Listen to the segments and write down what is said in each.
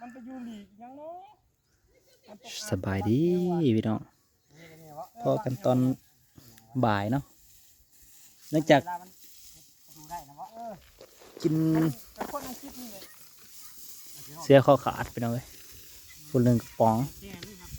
มันไปอยู่หลีกยังเนาะมันตกสบายดีพี่น้องพอกันตอนบ่ายเนาะเนื่องจากเวลมันดูได้นะว่าเออกินแต่คนอังกฤษนี่เลยเสื้อคอขาดพี่น้องเลยคนหนึ่งกระป๋องแค่นี้ครับ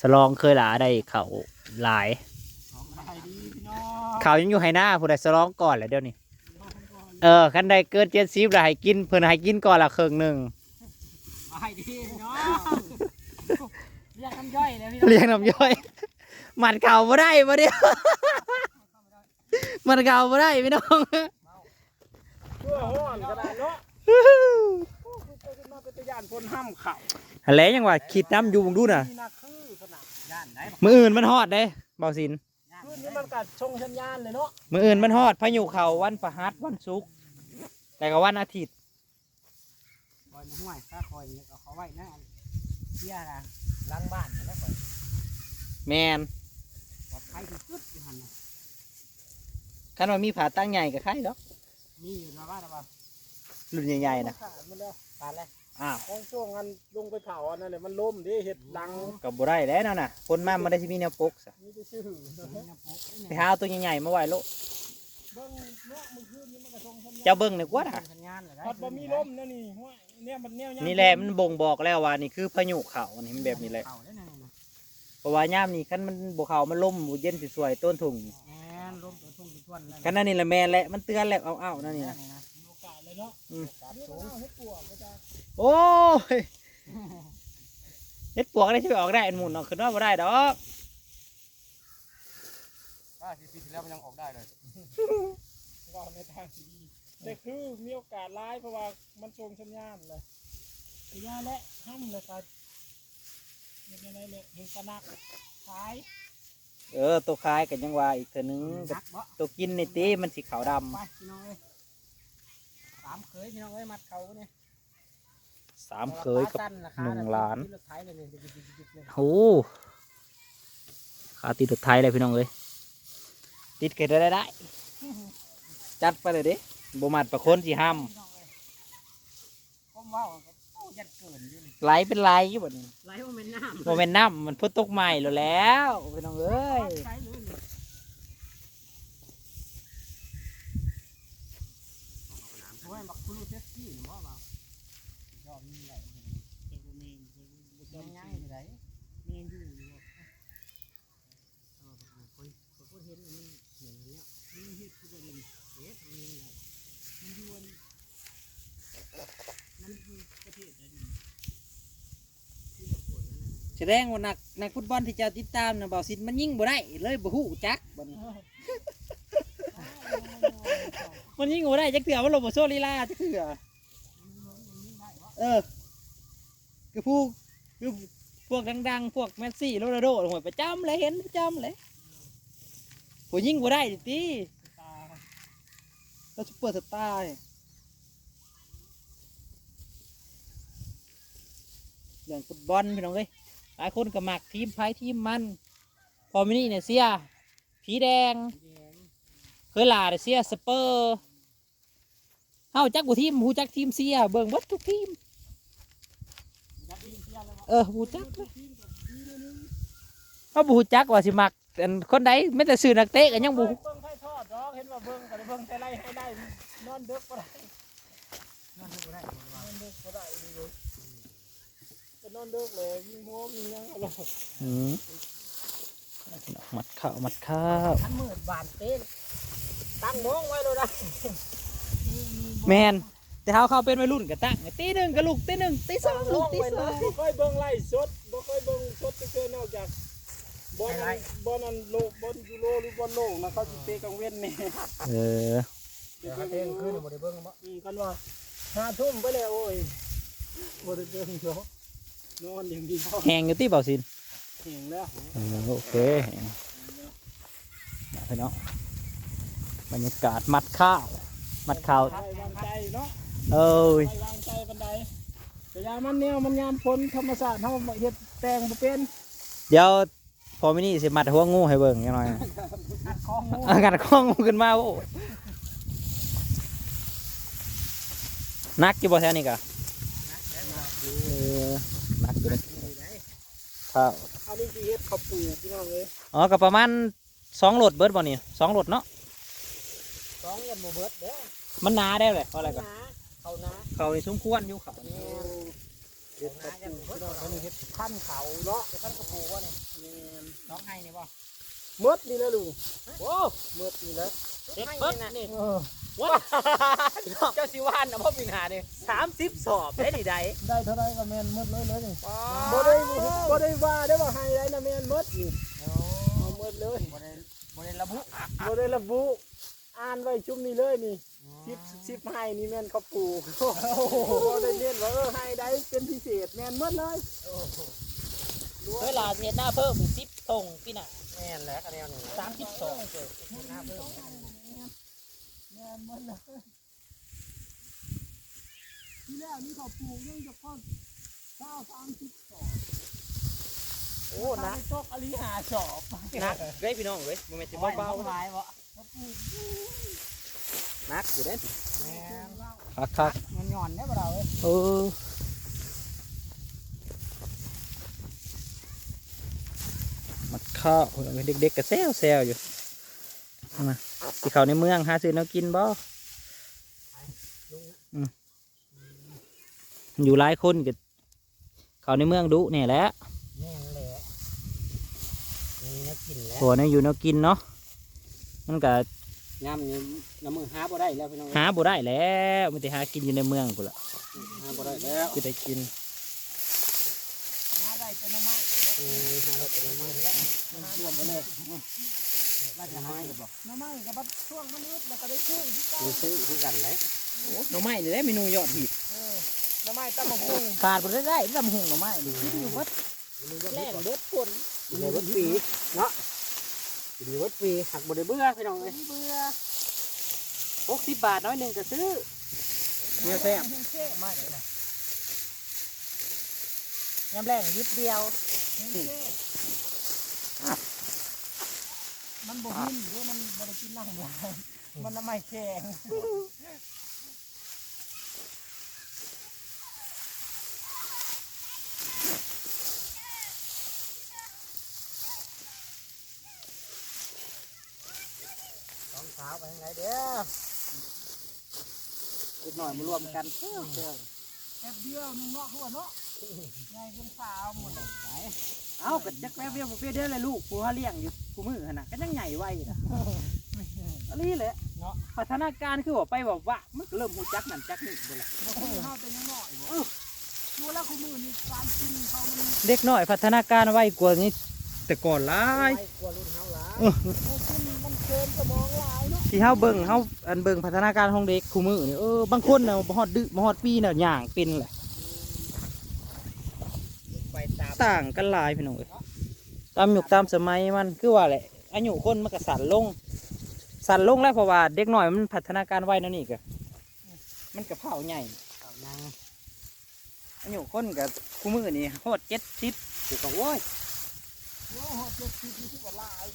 สลองเคยหลาได้เข่าหลายสองได้ดีพี่น้องเข่ายังอยู่ให้หน้าผู้ใดสลองก่อนแหละเดี๋ยวนี้ เออคันใดเกินเจ็ดสิบแล้วให้กินเพิ่นให้กินก่อนละครึ่งหนึ่ง ได้ดีพี่น้องเรียกน้ำย่อยเลยพี่น้องเลี้ยงน้ำย่อยมันเข่าบ่ได้บ่เดียวมันเข่าบ่ได้พี่น้องเพื่อห้อนก็ได้เนาะโอ้คือเจอขึ้นมาเป็นตะยานคนห้ามเข่าอะไรยังว่าขีดน้ำอยู่บงดูน่ะ นี่นะคือขนาดย่านไหนมืออื่นมันฮอดเด้เบาสินคืนนี้มันกัดชงชัญญาณเลยเนาะมืออื่นมันฮอดพายุเขาวันประหัสวันศุกร์แต่ก็วันอาทิตย์ค อยในห้วยถ้าคอยเอาเขาไว้นะเที่ยนะล้างบ้านเนี่ยแล้วคอยแมนปลอดภัยที่สุดอยู่หันน่ะคันว่ามีผาตั้งใหญ่กับใครดอกมีอยู่นะว่านะว่ารุ่นใหญ่ๆนะขาดมันแล้วขาดแล้วอ้าวของช่วงนั้นลงไปเผาอันนั้นเลยมันล่มดิเห็ดลังก็บ่ได้แล้วนั่นน่ะคนมามันได้สิมีแนวปกซะนี่จะชื่อไปหาเอาตัวใหญ่ๆมาไว้โลเบิ้งเนาะมึงคืนนี้มันกระชงชัญญาณเจ้าเบิ่งหน่อยกว่าน่ะชัญญาณเลยพอดบ่มีล่มนะนี่ห้วย เนี่ยมันเนี่ยนี่แหละมันบ่งบอกแล้วว่านี่คือพายุเขาอันนี้มันแบบนี้แหละเผาได้ไงนะเพราะว่ายามนี้คันมันบ่เขามันล่มบ่เย็นสิสวยต้นถุงแอนล่มตัวทุ่งตัวทวนแล้วคันนั้นนี่ละแม่นแหละมันเตือนแล้วเอาเอานั่นนี่นะมีโอกาสเลยเนาะอืมโอกาสสูงเฮ็ดปวกก็จะโอ้ยเฮ็ดปวกได้สิไปออกได้อันหมุนออกขึ้นว่าบ่ได้ดอกว่าปีที่แล้วมันยังออกได้เลยว่าในทางที่ดี แต่คือมีโอกาสร้ายเพราะว่ามันชงชัญญาณเลยสัญญาณและห้ำเลยครับเห็นอะไรเลยเห็นกระนักขายเออ ตัวคล้ายกันยังว่าอีกเทื่อนึงกับนักบ่ตัวกินในตีมันสีขาวดำไปพี่น้องเอ้ยสามเคยพี่น้องเอ้ยมัดเขาเนี่ยสามเคยกับ หนึ่งล้าน รถไถเลยเนี่ยดิบๆๆเลยโอ้ขาติดรถไทยเลยพี่น้องเลยติดเกิดได้ได้ จัดไปเลยดิ บ่มัดประคนสิห้ามพี่น้องเอ้ยผมว่าโอ้ยัดเกินอยู่นี่ไหลเป็นไหลอยู่บ่นี้ไหลว่าเป็นน้ำโมเมนน้ำมันเพิ่นตกใหม่แล้วแหล้วพี่น้องเอ้ยใช้เลยนี่โอ้ยบักคุลูเทสกี้หรือว่าเปล่ายอมมีไหลเป็นกูมียังยังอยู่ไหนมียังอยู่อยู่เออคนคนเห็นอันนี้เหมือนเนี้ยนี่เฮ็ดคือประเด็นเฮ็ดอันนี้แหละ มันยวนมันคือประเทศอะไรนี่ที่เราปวดนั่นน่ะแสดงว่านักนักฟุตบอลที่เจ้าติดตามนะเบาสินมันยิงบ่ได้เลยบ่ฮู้จักบ่นี้มันยิงบ่ได้จักเถื่อมันลงบ่โซลีลาจักเถื่อเออคือผู้คือพวกดังๆ พวกแมสซี่โรนัลโดหวยประจำเลยเห็นประจำเลยผู้ยิงบ่ได้ดิติตา เราซุปเปอร์สตาร์เนี่ยเรื่องฟุตบอลพี่น้องเอ้ยหลายคนก็มักทีมไพ่ทีมมัน พอมินี่เนี่ยเสียผีแดง เคยลาเนี่ยเสียสเปอร์เฮาจักบุทีมหูจักทีมเสียเบิ่งเบัดทุกทีม เออหูจักเลยเฮาบูจักว่าสิมักคนใดไม่แต่ซื้อนักเตะก็ยังบ่ เบิ่งไพ่ทอดดอกเห็นว่าเบิ่งก็ได้เบิ่งแต่ไรให้ได้ นอนดึกก็ได้นอนดึกก็ได้นอนดึกก็ได้เลยจะนอนดึกเลยยิงหัวมียังเอาลงอืมมัดข้าวมัดข้าวทันมืดบานเต้นตั้งมองไว้เลยนะแมนแต่เฮาเข้าเป็นวัยรุ่นก็ตั้งตีหนึ่งก็ลูกตีหนึ่งตีสองลูกตีไว้สเลอยงบ่ค่อยเบิ่งไล่สดบ่ค่อยเบิ่งสดเกินนอกจาก บอลนั้นบอลนั้นโลกบอลยูโรหรือบอลโลกนะเขาสิเตะกลางเว้นนี่เออเดี๋ยวเต้นคืนบ่ได้เบิ่งบ่อืมกันว่าห้าทุ่มไปแล้วโอ้ยบ่ได้เบิ่งเนาะนอนอย่างเดียวแหงอยู่ที่เบาสินเห็นแล้วเออโอเคแหงมาพี่น้องบรรยากาศมัดข้าว มัดข้าวไว้วางใจเนาะเอ้ยไว้วางใจบันไดแต่ยามันแนวมันยามพ้นธรรมศาสตร์เฮาเฮ็ดแตงบ่เป็น เดี๋ยว พอมินี่สิมัดหัวงูให้เบิ่งยังหน่อยหักคองูเอางัดข้องูขึ้นมาโอ้นักกี่บ่แท้นี่กะเออหนักอยู่เลยนี่ได้ข้าวอันนี้คือเฮ็ดข้าวปูพี่น้องเอ้ยอ๋อก็ประมาณสองโหลดเบิร์ดบ่นี่สองโหลดเนาะสองเงินหมู่เบิดเด้อมันหนาได้เลยเพราะอะไรก็นะเขานะเขาในสมควรอยู่เขาแม่นเฮ็ดกระปูพี่น้องเขานี่เฮ็ดขั้นเขาเนาะขั้นข้าวปูวะเนี่ยน้องให้นี่บ่หมดนี่แล้วลุงโอ้หมดนี่แล้วเด็ดเบิดนี่เออว้าเจ้าสิวานนะพ่อปีนาเนี่ยสามสิบสอบได้ดีใดได้เท่าไรก็แมนหมดเลยเลยนี่บ่บ่ได้บ่ได้ว่าได้ว่าให้ได้นะแมนหมดนี่เมดเลยบ่ได้บ่ได้ระบุบ่ได้ระบุอ่านไว้ชุมนี้เลยนี่ สิบสิบให้นี่แม่นข้าวปูบ่ได้เน้นว่าเออให้ได้เป็นพิเศษแม่นหมดเลยเวลาเฮ็ดหน้าเพิ่มสิบทงพี่น่ะแม่นแล้วคะแนนนี่สามสิบสองหน้าเพิ่มแม่นหมดเลยที่แล้วนี่ข้าวปูยังจะพอเก้าสามสิบสองโอ้หนักตกอลีหาสอบหนักเด้พี่น้องเว้ยบ่แม่นสิเบาๆหลายบ่ข้าวปูห นักอยู่เด้แม่นคักคักมันหย่อนได้บ่เราเอ้ยเออมัดข้าวเด็กๆก็แซวแซวอยู่เอามาสิเขาในเมืองหาซื้อแนวกินบ่อืมอยู่หลายคนก็เขาในเมืองดุเนี่ยแหละแม่นแหละนี่นะกินแล้วหัวเนี่ยอยู่แนวกินเนาะมันก็ ยำนี่น้ำมือหาบ่ได้แล้วพี่น้องหาบ่ได้แล้วมันจะหากินอยู่ในเมืองกูนละหาบ่ได้แล้วจะได้กินหาได้เป็นน้ำไม้เออหาได้เป็นน้ำไม้แล้วรวมไปเลยว่าจะหากับบ่น้ำไม้กับบัดช่วงมันอึดแล้วก็ได้ซื้ออีกมีซื้อคือกันเลยหน่อไม้นี่ได้เมนูยอดฮิตเออน้ำไม้ตั้งมาพุงขาดบ่ได้ได้ลำหุงหน่อไม้ดูอยู่บัดแรงเบิดฝนอยู่ในเบิดปีเนาะ อยู่ในเบิดปีหักบ่ได้เบื่อพี่น้องเอ้ยเบื่อหกสิบบาทน้อยหนึ่งก็ซื้อเนี่ยแซ่บไม่เลยนะยำแรงยิบเดียว มันบ่หินหรือมันบ่ได้กินนั่งหลายมันน้ำไม้แข็ง สองสาวไปทางไหนเด้ออีกหน่อยมารวมกันเพิ่มเติมแป๊บเดียวนึงเนาะหัวเนาะใหญ่เป็นสาวหมดเลยเอ้าก็จักแป๊บเดียวบ่เปรี้ยวเด้อเลยลูกผู้หาเลี้ยงอยู่ผู้มือหั่นน่ะก็ยังใหญ่ไวนะอันนี้แหละเนาะพัฒนาการคือว่าไปบอกว่ามันก็เริ่มหูจักนั่นจักนี่บ่ล่ะบ่คือเฮาแต่ยังน้อยบ่ดูแล้วคู่มือนี่การกินเขามันเด็กน้อยพัฒนาการไวกว่านี้แต่ก่อนหลายไวกว่ารุ่นเฮาหลาย เออเออกินมันเกินสมองหลายเนาะที่เฮาเบิ่งเฮาอันเบิ่งพัฒนาการของเด็กคู่มือนี่เออบางคนน่ะบ่ฮอดดึบ่ฮอดปีน่ะย่างเป็นแหละไปตามต่างกันหลายพี่น้องเอ้ยตามยุคตามสมัยมันคือว่าแหละอายุคนมันก็สั่นลง สั่นลงแล้วเพราะว่าเด็กน้อยมันพัฒนาการไวนั่นนี่ก็มันก็เผาใหญ่เอานางอายุคนกับคู่มือนี่ฮอดเจ็ดสิบสิก็โว้ยโอ้โหเจ็ดสิบนี่สิว่าหลาย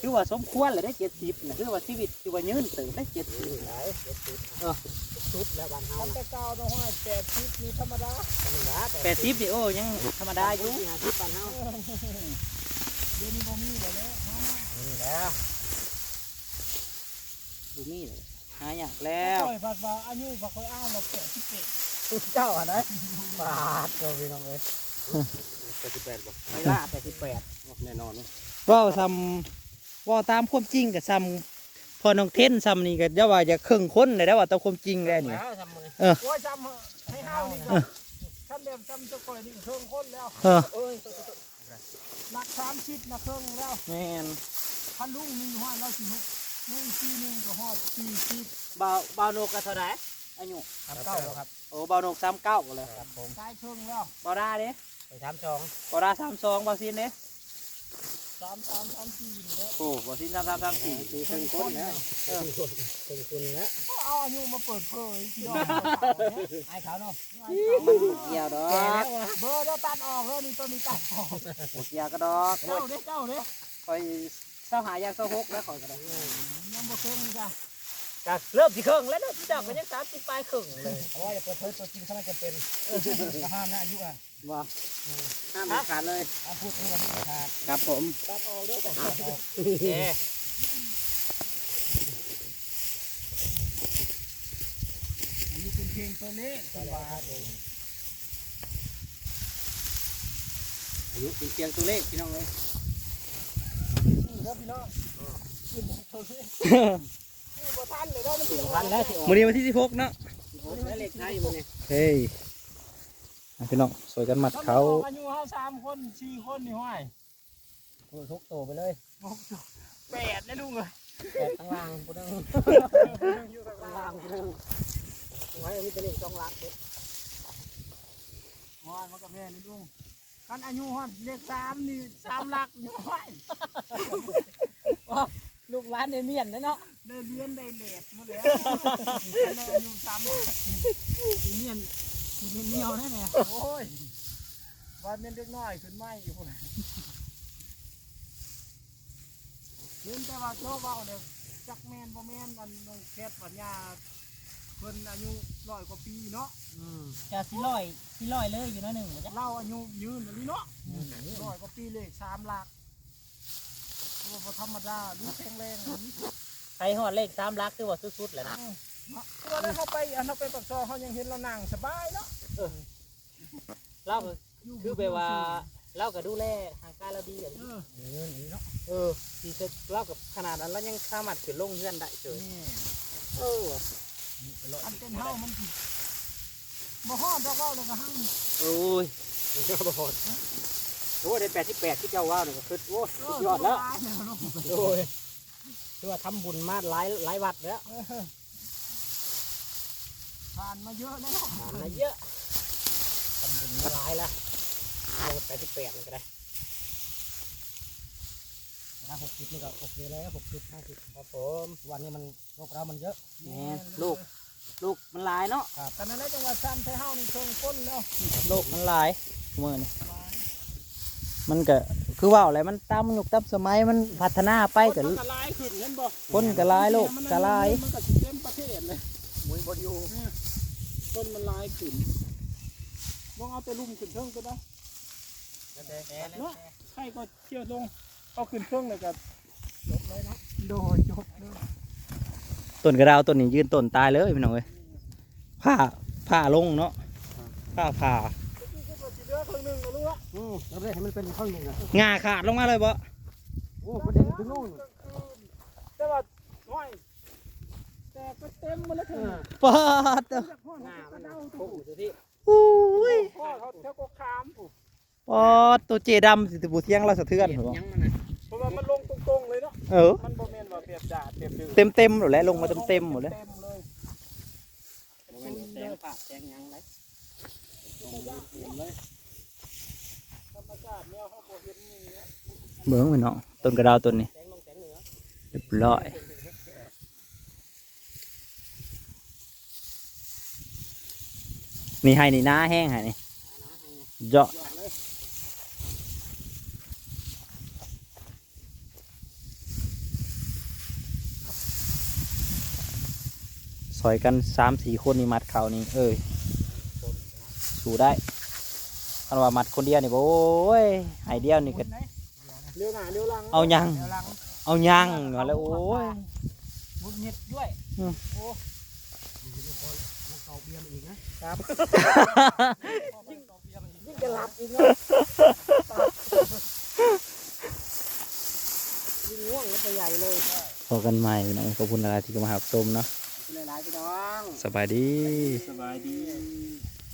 คือว่าสมควรเลยได้เจ็ดสิบนะคือว่าชีวิตคือว่ายืนเติบได้เจ็ดสิบหลายเจ็ดสิบเออสุดแล้วบ้านเฮาแต่เก่าต้องให้แปดสิบนี่ธรรมดาธรรมดาแปดสิบนี่โอ้ยังธรรมดาอยู่ห้าสิบบ้านเฮาเดี๋ยวนี้บ่มีแล้วเนี่ยนี่แล้วดูนี่เลยหายากแล้วปล่อยผัดว่าอายุบ่ค่อยอ้าวมาแปดสิบเจ็ดเจ้าอะนะบาทเจ้าพี่น้องเอ้ย แปดสิบแปดบ่ไม่ล่าแปดสิบแปดแน่นอนเนาะเว่าทำเว่าตามความจริงกับซ้ำพอน้องเทนซ้ำนี่ก็จะว่าจะครึ่งคนเลยได้ว่าตามความจริงแล้วนี่ แล้วทำมือเออ โอ้ยจำให้เฮานี่ก็ทำแบบจำจะก่อยนี่เครื่องคนแล้วเออเอ้ยนักสามสิบนักเครื่องแล้วแม่นพันลุงหนึ่งห้อยเราสิหกเมื่ออีกทีหนึ่งก็หอดสี่สิบเบาเบาโนกกะเท่าไหร่อายุครับเก้าครับโอ้เบาโนกสามเก้าเลยครับผมใช้เครื่องแล้วเบาดาเด้ ไปสามสองเบาดาสามสองเบาซินเด้สามสามสามสี่นี่แหละโอ้เบาซินสามสามสามสี่สี่เครื่องคนแล้วเออเครื่องคนแล้วเอาอายุมาเปิดเผยพี่น้องไอ้เขาเนาะมันบ่เกี่ยวดอแก่กแล้วเบอร์เด้อตัดออกแล้วนี่ตัวนี้ตัดออกบ่เกี่ยวกระดอกเจ้าเด้อเจ้าเด้อคอยเศร้าหายางเศร้าหกแล้วคอยกระดอกยังบ่เครื่องจ้ะก็เริ่มสิครึ่งแล้วเนาะพี่ดอกก็ยัง30ปลายครึ่งเลยเอาไว้อย่าเปิดเผยตัวจริงถ้ามันจะเป็นก็ห้ามนะอายุอะ บ่ห้ามขาดเลยห้ามพูดถึงวันนี้ขาดครับผมตัดออกด้วยแต่ตัดออกโอเคอายุเป็นเพียงตัวนี้ตัววาเองอายุเป็นเพียงตัวเลขพี่น้องเอ้ยเด้อพี่น้องขึ้นตัวนี้นี่บ่ทันเลยเด้อมันถึงพันแล้วสิออกมื้อนี้วันที่16เนาะแล้วเลขไทยมื้อนี้เฮ้ยอะ พี่น้องสวยกันมัดเขาอายุเฮาสามคนสี่คนนี่ห้อยโอ้ยทุกโตไปเลยแปดนะลุงเอ้ยแปดข้างล่างพุ่นนึงอยู่ข้างข้างล่าล่างงพุ่นนึงไว้มีแต่เลขสองหลักเด้อห้อยมันก็แม่นี่ลุงคันอายุฮอดเลขสามนี่สามหลักนี่ห้อยลูกหลานได้เมียนเนาะได้เรียนได้เลทมาแล้วคันอายุสามหลักสิเนียนสิ เนียนเหนียวแน่แน่โอ้ยว่าแม่นเด็กน้อยขึ้นไม่อยู่พุ่นน่ะเห็นแต่ว่าโตเว้าเนี่ยจักแม่นบ่แม่นอันน้องแคทปัญญาเพิ่นอายุร้อยกว่าปีเนาะอืมจะสิร้อยสิร้อยเลยอยู่เนาะหนึ่งจ้ะเราอายุยืนแบบนี้เนาะร้อยกว่าปีเลขสามหลักโอ้บ่ธรรมดาดูแข็งแรงอันนี้ใครฮอดเลข3หลักคือว่าสุดๆแหละนะ ตัวนั้นเขาไปอันเขาไปปักซอเขายังเห็นเรานั่งสบายเนาะเราคือแบบว่าเราก็ดูแลห่างกายเราดีอย่างเอนี้เออนี่เนาะเออที่สุดเรากับขนาดนั้นเรายังสามารถขึ้นลงเฮือนได้เฉยเอออันเป็นเฮามันสิบ่ฮอดดอกเว้าเลยก็หั่งโอ้ยมันก็บอดโอ้ได้แปดที่แปดที่เจ้าว่าวนี่ก็คือโอ้ยสุดยอดแล้วตายแล้ยคือว่าทำบุญมาหลายหลายวัดแล้ว ผ่านมาเยอะแล้วทำมาเยอะทำบุญมาหลายแล้วเอาแปดที่แปดเลยก็ได้นะหกสิบนี่ก็โอเคแล้วหกสิบห้าสิบครับผมวันนี้มันโรคเรามันเยอะแม่นลูก ลูกมันหลายเนาะครับแต่นั้นแล้วจังหวัดซ้ำไทยเฮานี่เชิงก้นแล้วโลกมันหลายมื้อนี้มันก็คือว่าอะไรมันตามยุคตามสมัยมันพัฒนาไปก็มันก็ลายขึ้นเห็นบ่คนก็หลายโลกก็หลายมันก็สิเต็มประเทศเลยมวยบอลยู ต้นมันลายขึ้นลองเอาไปลุ่มขึ้นเทิงก็ได้เนาะใครก็เชี่ยวลงเอาขึ้นเทิงเลยก็จบเลยเนาะโดยจบเลยต้นกระดาวต้นนี้ยืนต้นตายเลยพี่น้องเอ้ยผ้าผ้าลงเนาะผ้าผ่าที่ก็สิเหลือครึ่งหนึงก็รู้ละอืมแล้วให้มันเป็นข้างหนึ่งอะงาขาดลงมาเลยบ่โอ้ประเด็นถึงนู่น แต่ว่าน้อยแต่ ก็เต็มหมดแล้วถึงปอดเด้อจากพ่อหน้าเขามันก็น่ะเดาโอ้ถูกโหสุดที่อุ้ยพ่อเขาเท่าก็คามถูกปอดตัวเจดำสิตบุเทียงเราสะเทือนเหรอยังมันนะเพราะว่ามันลงตรงๆเลยเนาะเออมันบ่แม่นว่าเปรียบดาดเปรียบดื้อเต็มเต็มๆหมดแล้วลงมาเต็มเต็มๆหมดเลยเต็มเลยมันแตงปากแตงยังไรธรรมชาติเนี่ยเขาบ่เห็นนี่นะเบิ่งพี่น้องต้นกระดาวต้นนี้แตงลงแตงเหนือเรียบร้อย นี่ให้นี่หน้าแห้งให้นี่เจาะยอดเลยซอยกันสามสี่คนนี่มัดเขานี่เอ้ยสู้ได้คันว่ามัดคนเดียวนี่บ่โอ้ยให้เดียวนี่ก็เลี้ยวหน้าเลี้ยวหลังเอายังเลี้ยวหลังเอายังเหรอแล้วโอ้ยมุดหงิดด้วยอืมโอ้ มันเก่าเบียร์มาอีกนะครับยิ่งยิ่งจะหลับอีกเนาะยิ่งง่วงแล้วไปใหญ่เลยพอกันใหม่พี่น้องขอบคุณอะไรที่เข้ามาหาชมเนาะหลายๆพี่น้องสบายดีสบายดี